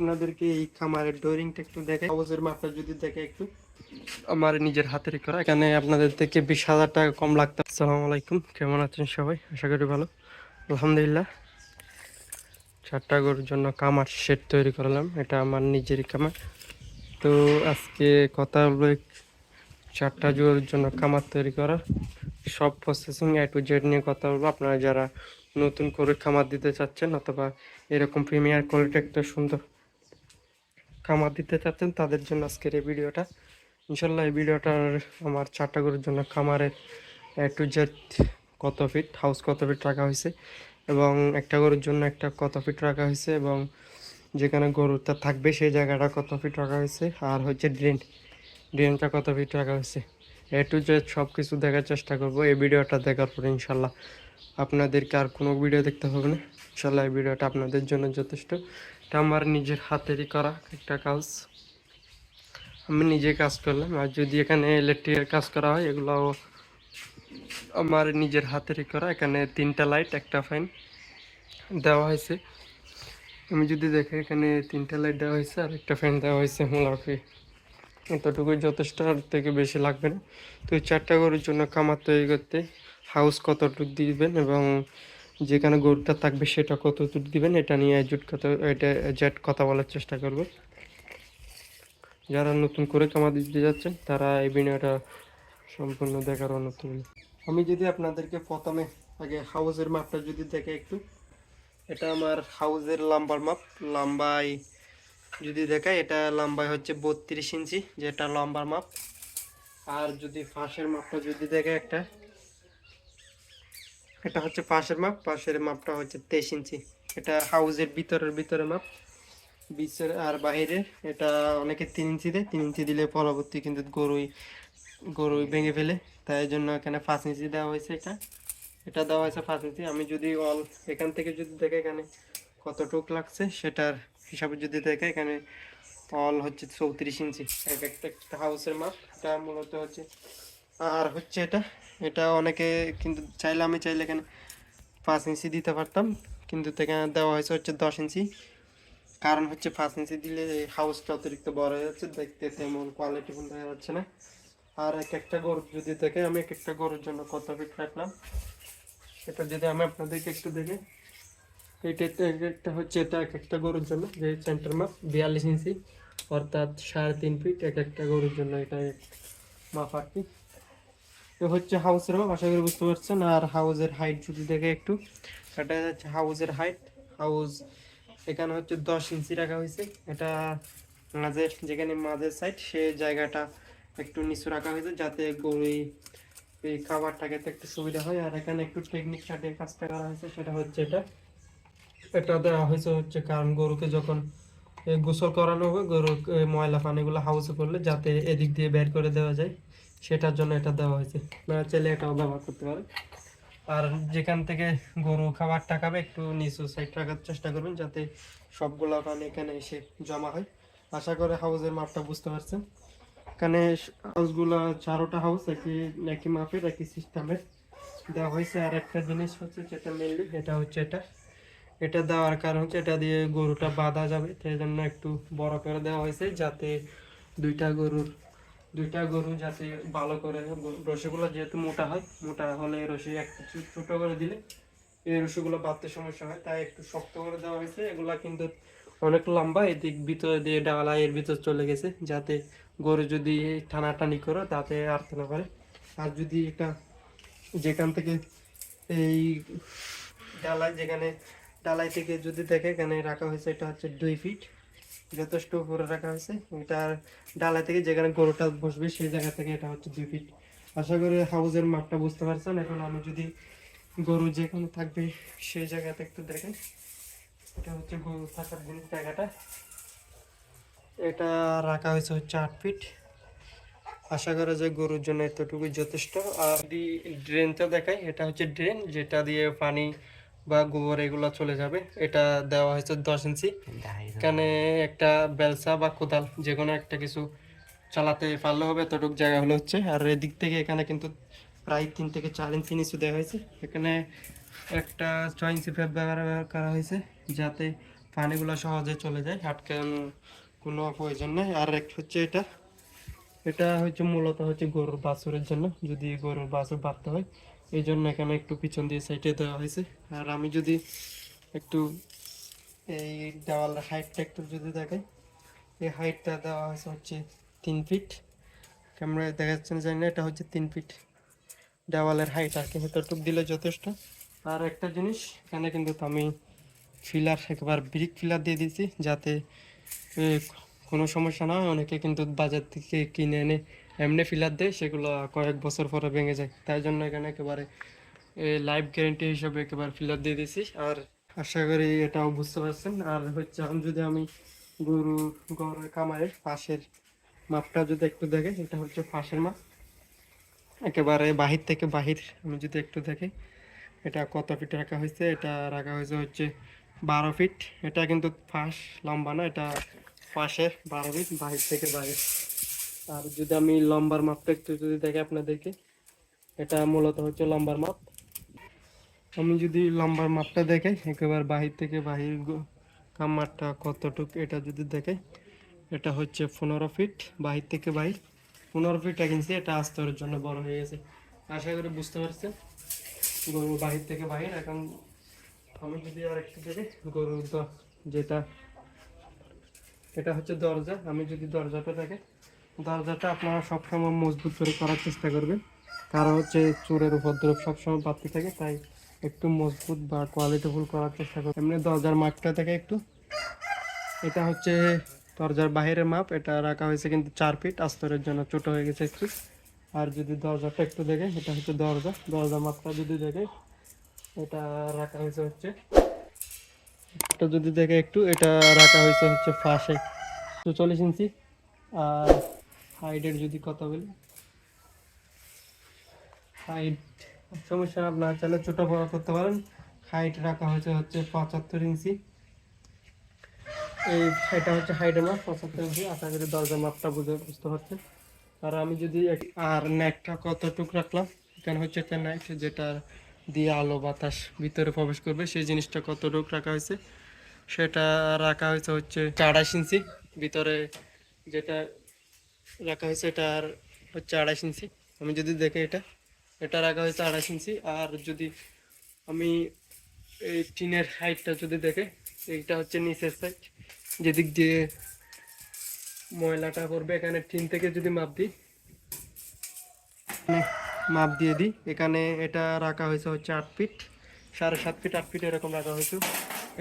আপনাদেরকে এই খামারের ডোরিংটা একটু দেখে হাউসের মাপটা যদি দেখে একটু। আমার নিজের হাতের করা। এখানে আপনাদের থেকে বিশ হাজার টাকা কম লাগতো আসসালামু আলাইকুম। কেমন আছেন সবাই? আশা করি ভালো। আলহামদুলিল্লাহ। চারটা গরুর জন্য কামার শেড তৈরি করলাম। এটা আমার নিজেরই কামার তো আজকে কথা হলো চারটা গরুর জন্য কামার তৈরি করা। সব প্রসেসিং এ টু জেড নিয়ে কথা বলব। আপনারা যারা নতুন করে খামার দিতে চাচ্ছেন অথবা এরকম প্রিমিয়ার কোয়ালিটি একটা সুন্দর খামার দিতে চাচ্ছেন, তাদের জন্য আজকের এই ভিডিওটা। ইনশাল্লাহ এই ভিডিওটার আমার চারটা গরুর জন্য খামারের টু জেড কত ফিট হাউস কত ফিট রাখা হয়েছে এবং একটা গরুর জন্য একটা কত ফিট রাখা হয়েছে এবং যেখানে গরুটা থাকবে সেই জায়গাটা কত ফিট রাখা হয়েছে আর হচ্ছে ড্রেন ড্রেনটা কত ফিট রাখা হয়েছে। এ টু জেড সব কিছু দেখার চেষ্টা করব, এই ভিডিওটা দেখার পরে ইনশাল্লাহ আপনাদেরকে আর কোনো ভিডিও দেখতে হবে না। ইনশাল্লাহ এই ভিডিওটা আপনাদের জন্য যথেষ্ট। এটা আমার নিজের হাতেরই করা একটা কাজ। আমি নিজে কাজ করলাম। আর যদি এখানে ইলেকট্রিকের কাজ করা হয় এগুলো আমার নিজের হাতেরই করা। এখানে তিনটা লাইট একটা ফ্যান দেওয়া হয়েছে। আমি যদি দেখি এখানে তিনটা লাইট দেওয়া হয়েছে আর একটা ফ্যান দেওয়া হয়েছে মোলাফি এতটুকুই যথেষ্ট, আর থেকে বেশি লাগবে না। তো চারটা গরুর জন্য কামার তৈরি করতে হাউস কতটুকু দিবেন এবং যেখানে গরুটা থাকবে সেটা কতটুকু দিবেন, এটা নিয়ে জুট কত এটা জেট কথা বলার চেষ্টা করব। যারা নতুন করে কামার দিতে যাচ্ছেন, তারা এই ভিডিওটা সম্পূর্ণ দেখার রইল। আমি যদি আপনাদেরকে প্রথমে আগে হাউসের মাপটা যদি দেখে একটু, এটা আমার হাউসের লাম্বার মাপ। লম্বাই যদি দেখায় এটা লম্বায় হচ্ছে বত্রিশ ইঞ্চি, যেটা লম্বার মাপ। আর যদি ফাঁসের মাপটা যদি দেখে একটা এটা হচ্ছে পাশের মাপ, পাশের মাপটা হচ্ছে তেইশ ইঞ্চি। এটা হাউজের ভিতরের ভিতরে মাপ। বিচের আর বাইরে এটা অনেকে তিন ইঞ্চি দেয় তিন ইঞ্চি দিলে পরবর্তী কিন্তু গরুই গরুই ভেঙে ফেলে। তাই জন্য এখানে পাঁচ ইঞ্চি দেওয়া হয়েছে এটা। এটা দেওয়া হয়েছে পাঁচ ইঞ্চি। আমি যদি অল, এখান থেকে যদি দেখে এখানে কতটুক লাগছে, সেটার হিসাবে যদি দেখে এখানে অল হচ্ছে চৌত্রিশ ইঞ্চি। এক একটা হাউসের মাপ, এটা মূলত হচ্ছে, আর হচ্ছে এটা এটা অনেকে কিন্তু চাইলে আমি চাইলে এখানে পাঁচ ইঞ্চি দিতে পারতাম, কিন্তু এখানে দেওয়া হয়েছে হচ্ছে দশ ইঞ্চি। কারণ হচ্ছে পাঁচ ইঞ্চি দিলে হাউসটা অতিরিক্ত বড় হয়ে যাচ্ছে, দেখতে তেমন কোয়ালিটি ফুল হয়ে যাচ্ছে না। আর এক একটা গরু যদি দেখে, আমি এক একটা গরুর জন্য কত ফিট রাখলাম, সেটা যদি আমি আপনাদেরকে একটু দেখে। এটা একটা- এক একটা হচ্ছে, এটা এক একটা গরুর জন্য, যে সেন্টার মাপ বিয়াল্লিশ ইঞ্চি, অর্থাৎ সাড়ে তিন ফিট এক একটা গরুর জন্য এটা মাপ আর কি। হচ্ছে হাউসের মাপ আশা করি বুঝতে পারছেন। আর হাউসের হাইট যদি দেখে একটু, এটা হচ্ছে হাউসের হাইট হাউস এখানে হচ্ছে দশ ইঞ্চি রাখা হয়েছে। এটা মাঝের, যেখানে মাঝের সাইড সে জায়গাটা একটু নিচু রাখা হয়েছে, যাতে গরু এই- খাবারটা খেতে একটু সুবিধা হয়। আর এখানে একটু টেকনিক সাথে কাজটা করা হয়েছে, সেটা হচ্ছে এটা। এটা দেওয়া হয়েছে হচ্ছে কারণ গরুকে যখন গোসল করানো হবে গরুর ময়লা পানিগুলো হাউসে করলে যাতে এদিক দিয়ে বের করে দেওয়া যায়। সেটার জন্য এটা দেওয়া হয়েছে। না চাইলে এটাও ব্যবহার করতে পারে আর যেখান থেকে গরু খাবারটা খাবে, একটু নিচু সাইড রাখার চেষ্টা করবেন যাতে সবগুলো পানি এখানে এসে জমা হয়। আশা করে হাউসের মাপটা বুঝতে পারছেন। এখানে হাউসগুলো চারোটা হাউস, একই একই মাপের, একই সিস্টেমের দেওয়া হয়েছে। আর একটা জিনিস হচ্ছে যেটা মেনলি এটা হচ্ছে এটা। এটা দেওয়ার কারণ হচ্ছে এটা দিয়ে গরুটা বাঁধা যাবে। সেই জন্য একটু বড় করে দেওয়া হয়েছে যাতে দুইটা গরুর দুইটা গরু যাতে ভালো করে রসিগুলো যেহেতু মোটা হয়, মোটা হলে রসি একটু ছোট করে দিলে এই রসিগুলো বাড়তে সমস্যা হয়। তাই একটু শক্ত করে দেওয়া হয়েছে। এগুলা কিন্তু অনেক লম্বা, এদিক ভিতরে দিয়ে ডালা এর ভিতর চলে গেছে, যাতে গরু যদি টানাটানি করে তাতে আর্থ না পারে। আর যদি এটা যেখান থেকে এই ডালাই যেখানে ডালাই থেকে যদি দেখে এখানে রাখা হয়েছে, এটা হচ্ছে দুই ফিট যথেষ্ট উপরে রাখা হয়েছে। এটার ডালা থেকে যেখানে গরুটা বসবে, সেই জায়গা থেকে এটা হচ্ছে দুই ফিট আশা করি হাউসের মাঠটা বুঝতে পারছেন। এখন আমি যদি গরু যেখানে থাকবে, সেই জায়গাতে একটু দেখেন। এটা হচ্ছে গরু থাকার জায়গাটা। এটা রাখা হয়েছে হচ্ছে আট ফিট আশা করা যায় গরুর জন্য এতটুকুই যথেষ্ট। আর যদি ড্রেনটা দেখাই, এটা হচ্ছে ড্রেন যেটা দিয়ে পানি বা গোবর এগুলো চলে যাবে। এটা দেওয়া হয়েছে দশ ইঞ্চি। এখানে একটা বেলসা বা কোদাল যে কোনো একটা কিছু চালাতে পারলে হবে এতটুকু জায়গা হলো হচ্ছে। আর এদিক থেকে এখানে কিন্তু প্রায় তিন থেকে চার ইঞ্চি নিচু দেওয়া হয়েছে। এখানে একটা ছয় ইঞ্চি পাইপ ব্যবহার করা হয়েছে যাতে পানিগুলো সহজে চলে যায় আটকান কোনো প্রয়োজন নেই। আর এক হচ্ছে এটা। এটা হচ্ছে মূলত হচ্ছে গরুর বাছুরের জন্য যদি গরুর বাছুর বাড়তে হয়। এই জন্য এখানে একটু পিছন দিয়ে সাইডে দেওয়া হয়েছে। আর আমি যদি একটু এই দেওয়ালের হাইটটা একটু যদি দেখাই, এই হাইটটা দেওয়া হয়েছে হচ্ছে তিন ফিট ক্যামেরায় দেখা যাচ্ছে না, জানি না, এটা হচ্ছে তিন ফিট দেওয়ালের হাইট আর কি, এতটুকু দিলে যথেষ্ট। আর একটা জিনিস, এখানে কিন্তু আমি ফিলার একবার ব্রিক ফিলার দিয়ে দিয়েছি, যাতে কোনো সমস্যা না হয়। অনেকে কিন্তু বাজার থেকে কিনে এনে এমনি ফিলার দেয়, সেগুলো কয়েক বছর পরে ভেঙে যায়। তাই জন্য এখানে একেবারে লাইফ গ্যারেন্টি হিসাবে একেবারে ফিলার দিয়ে দিয়েছি। আর আশা করি এটাও বুঝতে পারছেন। আর হচ্ছে এখন যদি আমি গরু, গরুর কামারের পাশের মাপটা যদি একটু দেখে, এটা হচ্ছে পাশের মাপ। একেবারে বাহির থেকে বাহির, আমি যদি একটু দেখি, এটা কত ফিট রাখা হয়েছে? এটা রাখা হয়েছে হচ্ছে বারো ফিট এটা কিন্তু ফাঁস, লম্বা না, এটা পাশের বারো ফিট বাহির থেকে বাহির। আর যদি আমি লম্বার মাপটা একটু যদি দেখি আপনাদেরকে, এটা মূলত হচ্ছে লম্বার মাপ আমি যদি লম্বার মাপটা দেখে একেবারে বাহির থেকে বাহির কামারটা কতটুক এটা যদি দেখে এটা হচ্ছে পনেরো ফিট বাহির থেকে বাহির। পনেরো ফিট কিনছি এটা আস্তরের জন্য বড় হয়ে গেছে। আশা করি বুঝতে পারছেন, গরু বাহির থেকে বাহির। এখন আমি যদি আর একটু দেখি, গরুর যেটা এটা হচ্ছে দরজা। আমি যদি দরজাটা দেখে দরজাটা আপনারা সবসময় মজবুত করে করার চেষ্টা করবেন। কারণ হচ্ছে চোরের উপদ্রব সবসময় বাড়তে থাকে, তাই একটু মজবুত বা কোয়ালিটিফুল করার চেষ্টা করবেন। এমনি দরজার মাপটা থেকে একটু। এটা হচ্ছে দরজার বাইরের মাপ, এটা রাখা হয়েছে কিন্তু চার ফিট আস্তরের জন্য ছোট হয়ে গেছে একটু। আর যদি দরজাটা একটু দেখে, এটা হচ্ছে দরজা। দরজার মাপটা যদি দেখে, এটা রাখা হয়েছে হচ্ছে, এটা যদি দেখে একটু, এটা রাখা হয়েছে হচ্ছে ফাঁসে। চল্লিশ ইঞ্চি। আর হাইটের যদি কথা বলি। হাইট সমস্যা আপনার চাইলে ছোটো বড় করতে পারেন। হাইট রাখা হয়েছে হচ্ছে পঁচাত্তর ইঞ্চি। এই এটা হচ্ছে হাইটের মাপ, পঁচাত্তর ইঞ্চি। আশা করি দরজার মাপটা বুঝে বুঝতে পারছেন। আর আমি যদি আর নেকটা কতটুক রাখলাম? এখানে হচ্ছে একটা নেক যেটা দিয়ে আলো বাতাস ভিতরে প্রবেশ করবে। সেই জিনিসটা কতটুক রাখা হয়েছে? সেটা রাখা হয়েছে হচ্ছে আড়াইশ ইঞ্চি। ভিতরে যেটা রাখা হয়েছে এটার হচ্ছে আড়াইশ ইঞ্চি। আমি যদি দেখে এটা এটা রাখা হয়েছে আড়াইশ ইঞ্চি। আর যদি আমি এই টিনের হাইটটা যদি দেখে, এইটা হচ্ছে নিচের সাইড যেদিক দিয়ে ময়লাটা পড়বে, এখানে টিন থেকে যদি মাপ দিই, মাপ দিয়ে দিই, এখানে এটা রাখা হয়েছে হচ্ছে আট ফিট, সাড়ে সাত ফিট, আট ফিট এরকম রাখা হয়েছে।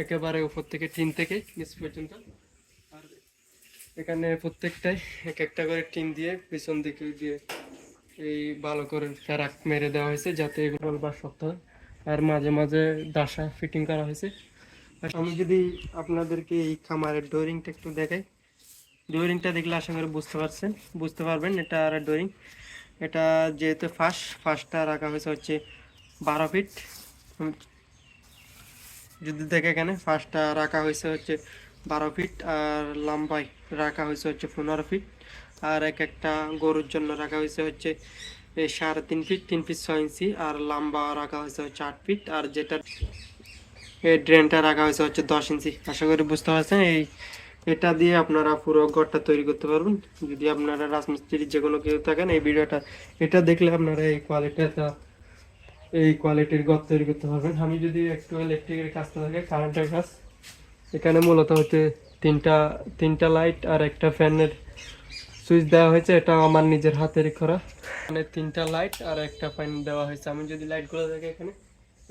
একেবারে উপর থেকে, টিন থেকে, নিচ পর্যন্ত। আর এখানে প্রত্যেকটাই এক একটা করে টিন দিয়ে পিছন দিকে দিয়ে এই ভালো করে ফেরাক মেরে দেওয়া হয়েছে যাতে এগুলো বা শক্ত হয়। আর মাঝে মাঝে দাসা ফিটিং করা হয়েছে। আমি যদি আপনাদেরকে এই খামারের ডোরিংটা একটু দেখাই। ডোরিংটা দেখলে আশা করি বুঝতে পারছেন, বুঝতে পারবেন এটা আর ডোরিং। এটা যেহেতু ফার্স্ট ফার্স্টটা রাখা হয়েছে হচ্ছে বারো ফিট। যদি দেখে এখানে ফার্স্টটা রাখা হয়েছে হচ্ছে বারো ফিট আর লম্বাই রাখা হয়েছে হচ্ছে পনেরো ফিট। আর এক একটা গরুর জন্য রাখা হয়েছে হচ্ছে সাড়ে তিন ফিট তিন ফিট ছয় ইঞ্চি। আর লম্বা রাখা হয়েছে হচ্ছে আট ফিট। আর যেটা এই ড্রেনটা রাখা হয়েছে হচ্ছে দশ ইঞ্চি। আশা করি বুঝতে পারছেন, এই, এটা দিয়ে আপনারা পুরো ঘরটা তৈরি করতে পারবেন। যদি আপনারা রাজমিস্ত্রির যে কোনো কেউ থাকেন, এই ভিডিওটা, এটা দেখলে আপনারা এই কোয়ালিটিটা, এই কোয়ালিটির ঘর তৈরি করতে পারবেন। আমি যদি একটু ইলেকট্রিকের কাজটা থাকে কারেন্টের কাজ এখানে মূলত হচ্ছে তিনটা তিনটা লাইট আর একটা ফ্যানের সুইচ দেওয়া হয়েছে। এটা আমার নিজের হাতেরই করা মানে তিনটা লাইট আর একটা ফ্যান দেওয়া হয়েছে। আমি যদি লাইটগুলো দেখি এখানে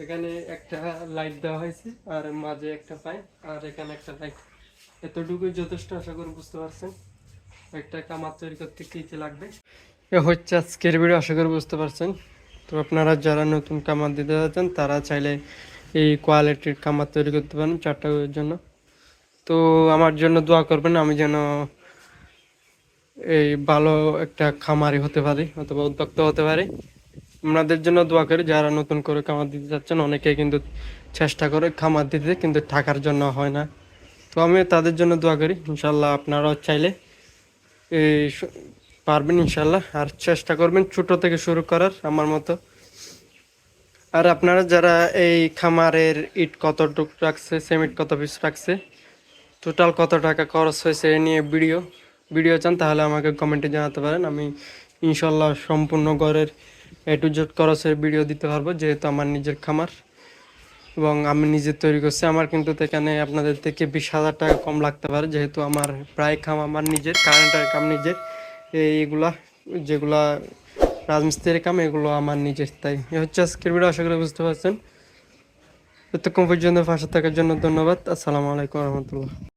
এখানে একটা লাইট দেওয়া হয়েছে আর মাঝে একটা ফ্যান আর এখানে একটা লাইট এতটুকুই যথেষ্ট আশা করি বুঝতে পারছেন একটা কামার তৈরি করতে কী কী লাগবে। এ হচ্ছে আজকের ভিডিও আশা করি বুঝতে পারছেন। তো আপনারা যারা নতুন কামার দিতে যাচ্ছেন, তারা চাইলে এই কোয়ালিটির কামার তৈরি করতে পারেন চারটা জন্য। তো আমার জন্য দোয়া করবেন, আমি যেন এই ভালো একটা খামারি হতে পারি অথবা উদ্যোক্তা হতে পারি। আপনাদের জন্য দোয়া করি, যারা নতুন করে খামার দিতে চাচ্ছেন অনেকে কিন্তু চেষ্টা করে খামার দিতে, কিন্তু টাকার জন্য হয় না। তো আমি তাদের জন্য দোয়া করি ইনশাল্লাহ আপনারাও চাইলে এই পারবেন ইনশাল্লাহ আর চেষ্টা করবেন ছোট থেকে শুরু করার আমার মতো। আর আপনারা যারা এই খামারের ইট কতটুক রাখছে সেমিট কত পিস রাখছে টোটাল কত টাকা খরচ হয়েছে এ নিয়ে ভিডিও ভিডিও চান, তাহলে আমাকে কমেন্টে জানাতে পারেন। আমি ইনশাল্লাহ সম্পূর্ণ ঘরের এ টু জেড খরচের ভিডিও দিতে পারব, যেহেতু আমার নিজের খামার। এবং আমি নিজে তৈরি করছি। আমার কিন্তু এখানে আপনাদের থেকে বিশ হাজার টাকা কম লাগতে পারে, যেহেতু আমার প্রায় খাম আমার নিজের, কারেন্টের কাম নিজের। এইগুলা যেগুলা রাজমিস্ত্রির কাম, এগুলো আমার নিজের, তাই। এ হচ্ছে আজকের ভিডিও আশা করি বুঝতে পারছেন। এতক্ষণ পর্যন্ত পাশে থাকার জন্য ধন্যবাদ। আসসালামু আলাইকুম রহমতুল্লাহ।